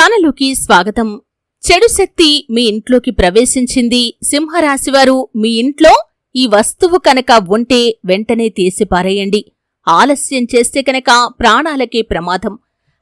ఛానలుకి స్వాగతం. చెడు శక్తి మీ ఇంట్లోకి ప్రవేశించింది. సింహరాశివారు మీ ఇంట్లో ఈ వస్తువు కనుక ఉంటే వెంటనే తీసి పారేయండి. ఆలస్యం చేస్తే కనుక ప్రాణాలకే ప్రమాదం.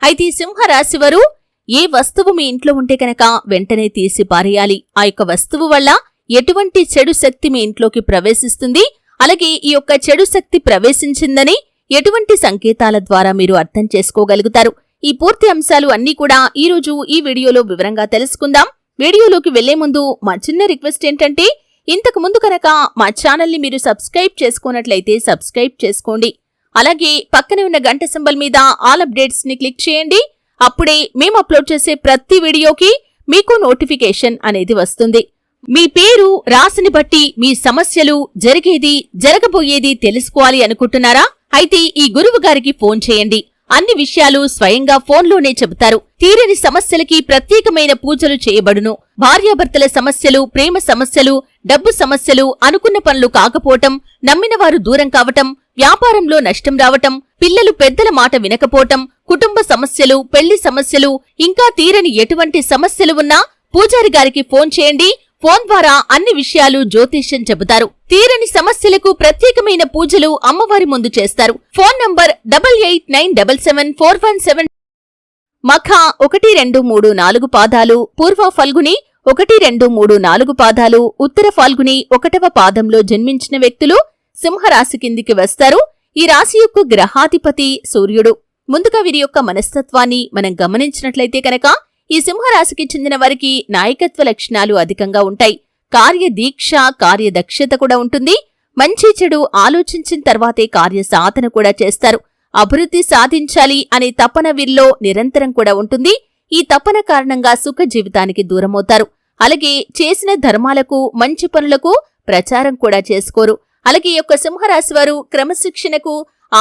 అయితే సింహరాశివారు ఏ వస్తువు మీ ఇంట్లో ఉంటే కనుక వెంటనే తీసి పారేయాలి. ఆ యొక్క వస్తువు వల్ల ఎటువంటి చెడు శక్తి మీ ఇంట్లోకి ప్రవేశిస్తుంది? అలాగే ఈ యొక్క చెడు శక్తి ప్రవేశించిందని ఎటువంటి సంకేతాల ద్వారా మీరు అర్థం చేసుకోగలుగుతారు? ఈ పూర్తి అంశాలు అన్నీ కూడా ఈ రోజు ఈ వీడియోలో వివరంగా తెలుసుకుందాం. వీడియోలోకి వెళ్ళే ముందు మా చిన్న రిక్వెస్ట్ ఏంటంటే ఇంతకు ముందు కనుక మా ఛానల్ని మీరు సబ్స్క్రైబ్ చేసుకున్నట్లయితే సబ్స్క్రైబ్ చేసుకోండి. అలాగే పక్కనే ఉన్న గంట సింబల్ మీద ఆల్ అప్డేట్స్ని క్లిక్ చేయండి. అప్పుడే మేము అప్లోడ్ చేసే ప్రతి వీడియోకి మీకు నోటిఫికేషన్ అనేది వస్తుంది. మీ పేరు రాసిని బట్టి మీ సమస్యలు జరిగేది జరగబోయేది తెలుసుకోవాలి అనుకుంటున్నారా? అయితే ఈ గురువు గారికి ఫోన్ చేయండి. అన్ని విషయాలు స్వయంగా ఫోన్లోనే చెబుతారు. తీరని సమస్యలకి ప్రత్యేకమైన పూజలు చేయబడును. భార్యాభర్తల సమస్యలు ప్రేమ సమస్యలు డబ్బు సమస్యలు అనుకున్న పనులు కాకపోవటం నమ్మిన వారు దూరం కావటం వ్యాపారంలో నష్టం రావటం పిల్లలు పెద్దల మాట వినకపోవటం కుటుంబ సమస్యలు పెళ్ళి సమస్యలు ఇంకా తీరని ఎటువంటి సమస్యలు ఉన్నా పూజారి గారికి ఫోన్ చేయండి. ఫోన్ ద్వారా అన్ని విషయాలు జ్యోతిష్యం చెబుతారు. తీరని సమస్యలకు ప్రత్యేకమైన పూజలు అమ్మవారి ముందు చేస్తారు. Phone number double eight nine double seven four one seven మఖ ఒకటి రెండు మూడు నాలుగు పాదాలు పూర్వ ఫల్గుని ఒకటి రెండు మూడు నాలుగు పాదాలు ఉత్తర ఫాల్గుని ఒకటవ పాదంలో జన్మించిన వ్యక్తులు సింహరాశి కిందికి వస్తారు. ఈ రాశి యొక్క గ్రహాధిపతి సూర్యుడు. ముందుగా వీరి యొక్క మనస్తత్వాన్ని మనం గమనించినట్లయితే కనుక ఈ సింహరాశికి చెందిన వారికి నాయకత్వ లక్షణాలు అధికంగా ఉంటాయి. కార్యదీక్ష కార్యదక్షత కూడా ఉంటుంది. మంచి చెడు ఆలోచించిన తర్వాతే కార్య సాధన కూడా చేస్తారు. అభివృద్ధి సాధించాలి అనే తపన వీరిలో నిరంతరం కూడా ఉంటుంది. ఈ తపన కారణంగా సుఖ జీవితానికి దూరమవుతారు. అలాగే చేసిన ధర్మాలకు మంచి పనులకు ప్రచారం కూడా చేసుకోరు. అలాగే ఈ యొక్క సింహరాశి వారు క్రమశిక్షణకు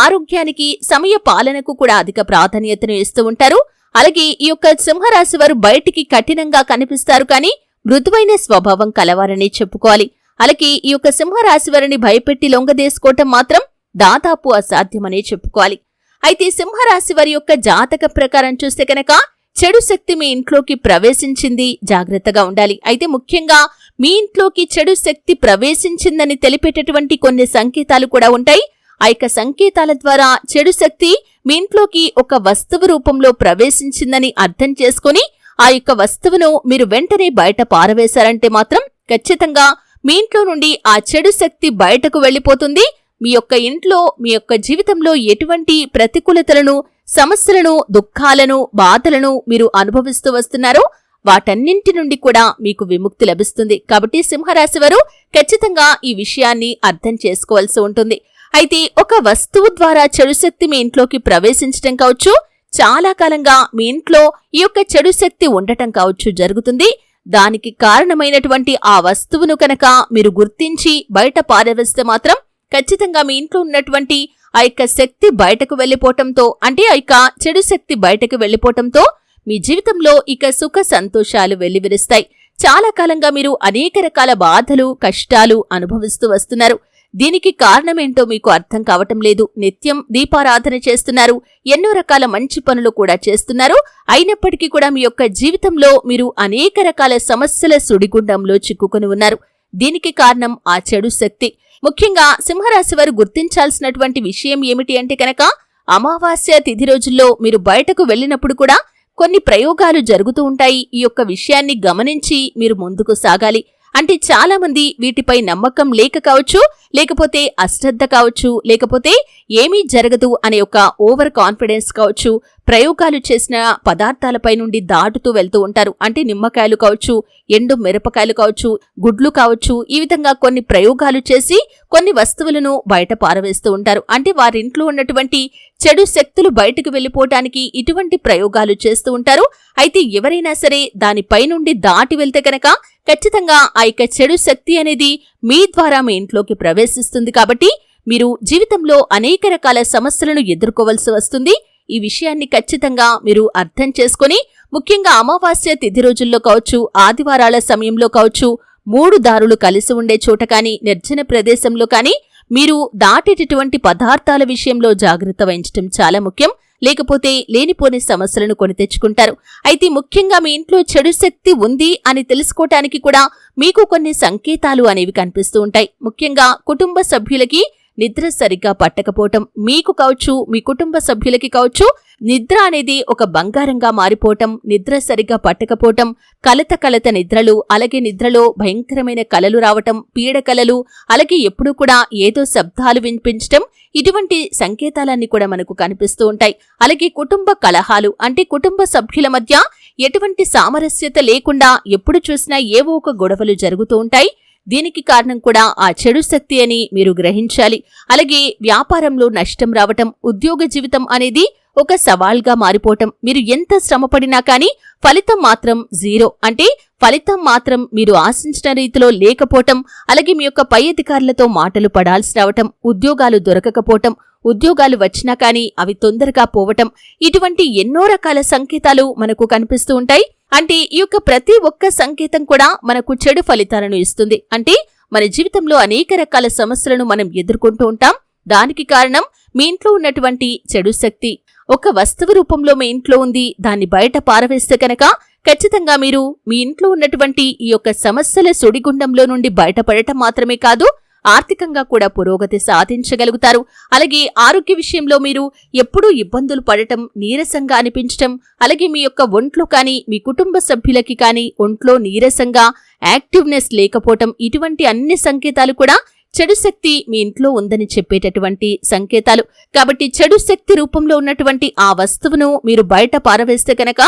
ఆరోగ్యానికి సమయ పాలనకు కూడా అధిక ప్రాధాన్యతను ఇస్తూ ఉంటారు. అలాగే ఈ యొక్క సింహరాశి వారు బయటికి కఠినంగా కనిపిస్తారు కానీ మృదువైన స్వభావం కలవారని చెప్పుకోవాలి. అలాగే ఈ యొక్క సింహరాశి వారిని భయపెట్టి లొంగదేసుకోవటం మాత్రం దాదాపు అసాధ్యమనే చెప్పుకోవాలి. అయితే సింహరాశి వారి యొక్క జాతక ప్రకారం చూస్తే కనుక చెడు శక్తి మీ ఇంట్లోకి ప్రవేశించింది జాగ్రత్తగా ఉండాలి. అయితే ముఖ్యంగా మీ ఇంట్లోకి చెడు శక్తి ప్రవేశించిందని తెలిపేటటువంటి కొన్ని సంకేతాలు కూడా ఉంటాయి. ఆ యొక్క సంకేతాల ద్వారా చెడు శక్తి మీ ఇంట్లోకి ఒక వస్తువు రూపంలో ప్రవేశించిందని అర్థం చేసుకుని ఆ యొక్క వస్తువును మీరు వెంటనే బయట పారవేశారంటే మాత్రం ఖచ్చితంగా మీ ఇంట్లో నుండి ఆ చెడు శక్తి బయటకు వెళ్ళిపోతుంది. మీ యొక్క ఇంట్లో మీ యొక్క జీవితంలో ఎటువంటి ప్రతికూలతలను సమస్యలను దుఃఖాలను బాధలను మీరు అనుభవిస్తూ వస్తున్నారో వాటన్నింటి నుండి కూడా మీకు విముక్తి లభిస్తుంది. కాబట్టి సింహరాశి వారు ఖచ్చితంగా ఈ విషయాన్ని అర్థం చేసుకోవాల్సి ఉంటుంది. అయితే ఒక వస్తువు ద్వారా చెడు శక్తి మీ ఇంట్లోకి ప్రవేశించటం కావచ్చు. చాలా కాలంగా మీ ఇంట్లో ఈ యొక్క చెడు శక్తి ఉండటం కావచ్చు జరుగుతుంది. దానికి కారణమైనటువంటి ఆ వస్తువును కనుక మీరు గుర్తించి బయట పారవేస్తే మాత్రం ఖచ్చితంగా మీ ఇంట్లో ఉన్నటువంటి ఆ యొక్క శక్తి బయటకు వెళ్ళిపోవటంతో అంటే ఆ యొక్క చెడు శక్తి బయటకు వెళ్ళిపోవటంతో మీ జీవితంలో ఇక సుఖ సంతోషాలు వెల్లివిరుస్తాయి. చాలా కాలంగా మీరు అనేక రకాల బాధలు కష్టాలు అనుభవిస్తూ వస్తున్నారు. దీనికి కారణమేంటో మీకు అర్థం కావటం లేదు. నిత్యం దీపారాధన చేస్తున్నారు. ఎన్నో రకాల మంచి పనులు కూడా చేస్తున్నారు. అయినప్పటికీ కూడా మీ యొక్క జీవితంలో మీరు అనేక రకాల సమస్యల సుడిగుండంలో చిక్కుకొని ఉన్నారు. దీనికి కారణం ఆ చెడు శక్తి. ముఖ్యంగా సింహరాశి వారు గుర్తించాల్సినటువంటి విషయం ఏమిటి అంటే కనుక అమావాస్య తిథి రోజుల్లో మీరు బయటకు వెళ్ళినప్పుడు కూడా కొన్ని ప్రయోగాలు జరుగుతూ ఉంటాయి. ఈ యొక్క విషయాన్ని గమనించి మీరు ముందుకు సాగాలి. అంటే చాలా మంది వీటిపై నమ్మకం లేక కావచ్చు లేకపోతే అశ్రద్ధ కావచ్చు లేకపోతే ఏమీ జరగదు అనే ఒక ఓవర్ కాన్ఫిడెన్స్ కావచ్చు ప్రయోగాలు చేసిన పదార్థాలపై నుండి దాటుతూ వెళ్తూ ఉంటారు. అంటే నిమ్మకాయలు కావచ్చు ఎండు మిరపకాయలు కావచ్చు గుడ్లు కావచ్చు ఈ విధంగా కొన్ని ప్రయోగాలు చేసి కొన్ని వస్తువులను బయట పారవేస్తూ ఉంటారు. అంటే వారింట్లో ఉన్నటువంటి చెడు శక్తులు బయటకు వెళ్ళిపోవటానికి ఇటువంటి ప్రయోగాలు చేస్తూ ఉంటారు. అయితే ఎవరైనా సరే దానిపై నుండి దాటి వెళ్తే కనుక ఖచ్చితంగా ఆ యొక్క చెడు శక్తి అనేది మీ ద్వారా మీ ఇంట్లోకి ప్రవేశిస్తుంది కాబట్టి మీరు జీవితంలో అనేక రకాల సమస్యలను ఎదుర్కోవలసి వస్తుంది. ఈ విషయాన్ని ఖచ్చితంగా మీరు అర్థం చేసుకుని ముఖ్యంగా అమావాస్య తిథి రోజుల్లో కావచ్చు ఆదివారాల సమయంలో కావచ్చు మూడు దారులు కలిసి ఉండే చోట కానీ నిర్జన ప్రదేశంలో కానీ మీరు దాటేటటువంటి పదార్థాల విషయంలో జాగ్రత్త వహించటం చాలా ముఖ్యం. లేకపోతే లేనిపోని సమస్యలను కొని తెచ్చుకుంటారు. అయితే ముఖ్యంగా మీ ఇంట్లో చెడు శక్తి ఉంది అని తెలుసుకోవటానికి కూడా మీకు కొన్ని సంకేతాలు అనేవి కనిపిస్తూ ఉంటాయి. ముఖ్యంగా కుటుంబ సభ్యులకి నిద్ర సరిగ్గా పట్టకపోవటం మీకు కావచ్చు మీ కుటుంబ సభ్యులకి కావచ్చు నిద్ర అనేది ఒక బంగారంగా మారిపోవటం నిద్ర సరిగ్గా పట్టకపోవటం కలత కలత నిద్రలు అలాగే నిద్రలో భయంకరమైన కలలు రావటం పీడ కలలు అలాగే ఎప్పుడూ కూడా ఏదో శబ్దాలు వినిపించటం ఇటువంటి సంకేతాలన్నీ కూడా మనకు కనిపిస్తూ ఉంటాయి. అలాగే కుటుంబ కలహాలు అంటే కుటుంబ సభ్యుల మధ్య ఎటువంటి సామరస్యత లేకుండా ఎప్పుడు చూసినా ఏవో ఒక గొడవలు జరుగుతూ ఉంటాయి. దీనికి కారణం కూడా ఆ చెడు శక్తి అని మీరు గ్రహించాలి. అలాగే వ్యాపారంలో నష్టం రావటం ఉద్యోగ జీవితం అనేది ఒక సవాల్గా మారిపోవటం మీరు ఎంత శ్రమపడినా కానీ ఫలితం మాత్రం జీరో. అంటే ఫలితం మాత్రం మీరు ఆశించిన రీతిలో లేకపోవటం అలాగే మీ యొక్క పై అధికారులతో మాటలు పడాల్సి రావటం ఉద్యోగాలు దొరకకపోవటం ఉద్యోగాలు వచ్చినా కానీ అవి తొందరగా పోవటం ఇటువంటి ఎన్నో రకాల సంకేతాలు మనకు కనిపిస్తూ ఉంటాయి. అంటే ఈ యొక్క ప్రతి ఒక్క సంకేతం కూడా మనకు చెడు ఫలితాలను ఇస్తుంది. అంటే మన జీవితంలో అనేక రకాల సమస్యలను మనం ఎదుర్కొంటూ ఉంటాం. దానికి కారణం మీ ఇంట్లో ఉన్నటువంటి చెడు శక్తి. ఒక వస్తువు రూపంలో మీ ఇంట్లో ఉంది దాన్ని బయట పారవేస్తే కనుక ఖచ్చితంగా మీరు మీ ఇంట్లో ఉన్నటువంటి ఈ యొక్క సమస్యల సుడిగుండంలో నుండి బయటపడటం మాత్రమే కాదు ఆర్థికంగా కూడా పురోగతి సాధించగలుగుతారు. అలాగే ఆరోగ్య విషయంలో మీరు ఎప్పుడూ ఇబ్బందులు పడటం నీరసంగా అనిపించటం అలాగే మీ యొక్క ఒంట్లో కానీ మీ కుటుంబ సభ్యులకి కానీ ఒంట్లో నీరసంగా యాక్టివ్నెస్ లేకపోవటం ఇటువంటి అన్ని సంకేతాలు కూడా చెడు శక్తి మీ ఇంట్లో ఉందని చెప్పేటటువంటి సంకేతాలు. కాబట్టి చెడు శక్తి రూపంలో ఉన్నటువంటి ఆ వస్తువును మీరు బయట పారవేస్తే కనుక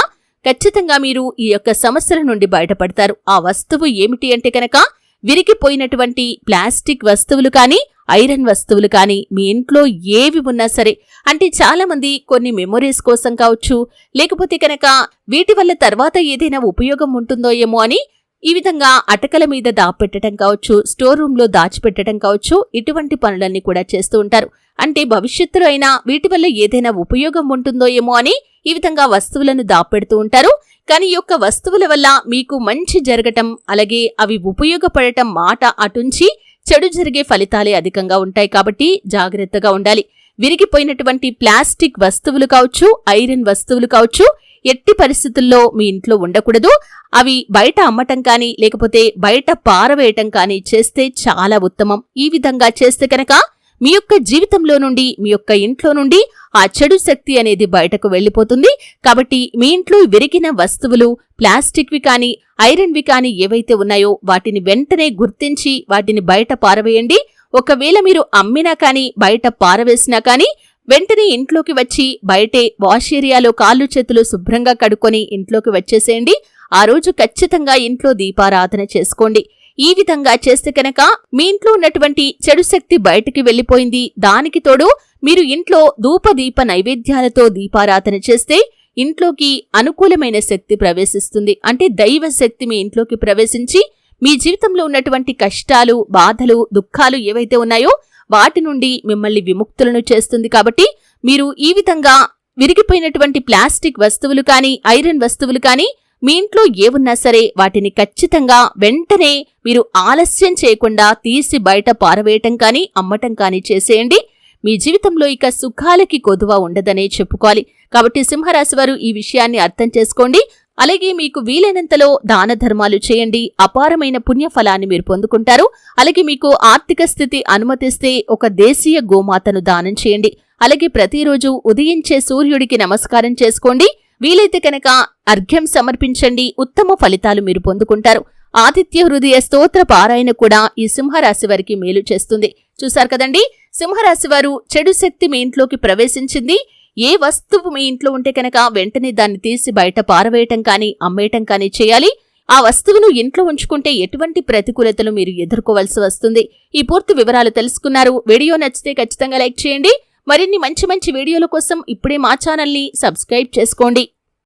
ఖచ్చితంగా మీరు ఈ యొక్క సమస్యల నుండి బయటపడతారు. ఆ వస్తువు ఏమిటి అంటే కనుక విరిగిపోయినటువంటి ప్లాస్టిక్ వస్తువులు కానీ ఐరన్ వస్తువులు కానీ మీ ఇంట్లో ఏవి ఉన్నా సరే అంటే చాలా మంది కొన్ని మెమొరీస్ కోసం కావచ్చు లేకపోతే కనుక వీటి వల్ల తర్వాత ఏదైనా ఉపయోగం ఉంటుందో ఏమో అని ఈ విధంగా అటకల మీద దాపెట్టడం కావచ్చు స్టోర్ రూమ్లో దాచిపెట్టడం కావచ్చు ఇటువంటి పనులన్నీ కూడా చేస్తూ ఉంటారు. అంటే భవిష్యత్తులో అయినా వీటి వల్ల ఏదైనా ఉపయోగం ఉంటుందో ఏమో అని ఈ విధంగా వస్తువులను దాపెడుతూ ఉంటారు. కానీ ఈ యొక్క వస్తువుల వల్ల మీకు మంచి జరగటం అలాగే అవి ఉపయోగపడటం మాట అటుంచి చెడు జరిగే ఫలితాలే అధికంగా ఉంటాయి కాబట్టి జాగ్రత్తగా ఉండాలి. విరిగిపోయినటువంటి ప్లాస్టిక్ వస్తువులు కావచ్చు ఐరన్ వస్తువులు కావచ్చు ఎట్టి పరిస్థితుల్లో మీ ఇంట్లో ఉండకూడదు. అవి బయట అమ్మటం కానీ లేకపోతే బయట పారవేయటం కానీ చేస్తే చాలా ఉత్తమం. ఈ విధంగా చేస్తే కనుక మీ యొక్క జీవితంలో నుండి మీ యొక్క ఇంట్లో నుండి ఆ చెడు శక్తి అనేది బయటకు వెళ్ళిపోతుంది. కాబట్టి మీ ఇంట్లో విరిగిన వస్తువులు ప్లాస్టిక్వి కానీ ఐరన్వి కానీ ఏవైతే ఉన్నాయో వాటిని వెంటనే గుర్తించి వాటిని బయట పారవేయండి. ఒకవేళ మీరు అమ్మినా కానీ బయట పారవేసినా కానీ వెంటనే ఇంట్లోకి వచ్చి బయటే వాష్ ఏరియాలో కాళ్ళు చేతులు శుభ్రంగా కడుక్కొని ఇంట్లోకి వచ్చేసేయండి. ఆ రోజు ఖచ్చితంగా ఇంట్లో దీపారాధన చేసుకోండి. ఈ విధంగా చేస్తే కనుక మీ ఇంట్లో ఉన్నటువంటి చెడు శక్తి బయటికి వెళ్ళిపోయింది. దానికి తోడు మీరు ఇంట్లో ధూపదీప నైవేద్యాలతో దీపారాధన చేస్తే ఇంట్లోకి అనుకూలమైన శక్తి ప్రవేశిస్తుంది. అంటే దైవ శక్తి మీ ఇంట్లోకి ప్రవేశించి మీ జీవితంలో ఉన్నటువంటి కష్టాలు బాధలు దుఃఖాలు ఏవైతే ఉన్నాయో వాటి నుండి మిమ్మల్ని విముక్తులను చేస్తుంది కాబట్టి మీరు ఈ విధంగా విరిగిపోయినటువంటి ప్లాస్టిక్ వస్తువులు కానీ ఐరన్ వస్తువులు కానీ మీ ఇంట్లో ఏవున్నా సరే వాటిని ఖచ్చితంగా వెంటనే మీరు ఆలస్యం చేయకుండా తీసి బయట పారవేయటం కానీ అమ్మటం కానీ చేసేయండి. మీ జీవితంలో ఇక సుఖాలకి కొదువ ఉండదనే చెప్పుకోవాలి. కాబట్టి సింహరాశి వారు ఈ విషయాన్ని అర్థం చేసుకోండి. అలాగే మీకు వీలైనంతలో దాన ధర్మాలు చేయండి అపారమైన పుణ్యఫలాన్ని మీరు పొందుకుంటారు. అలాగే మీకు ఆర్థిక స్థితి అనుమతిస్తే ఒక దేశీయ గోమాతను దానం చేయండి. అలాగే ప్రతిరోజు ఉదయించే సూర్యుడికి నమస్కారం చేసుకోండి. వీలైతే కనుక అర్ఘ్యం సమర్పించండి ఉత్తమ ఫలితాలు మీరు పొందుకుంటారు. ఆదిత్య హృదయ స్తోత్ర పారాయణ కూడా ఈ సింహరాశి వారికి మేలు చేస్తుంది. చూశారు కదండి? సింహరాశి వారు చెడు శక్తి మీ ఇంట్లోకి ప్రవేశించింది. ఏ వస్తువు మీ ఇంట్లో ఉంటే కనుక వెంటనే దాన్ని తీసి బయట పారవేయటం కానీ అమ్మేయటం కానీ చేయాలి. ఆ వస్తువును ఇంట్లో ఉంచుకుంటే ఎటువంటి ప్రతికూలతలు మీరు ఎదుర్కోవాల్సి వస్తుంది. ఈ పూర్తి వివరాలు తెలుసుకున్నారు. వీడియో నచ్చితే ఖచ్చితంగా లైక్ చేయండి. మరిన్ని మంచి మంచి వీడియోల కోసం ఇప్పుడే మా ఛానల్ని సబ్స్క్రైబ్ చేసుకోండి.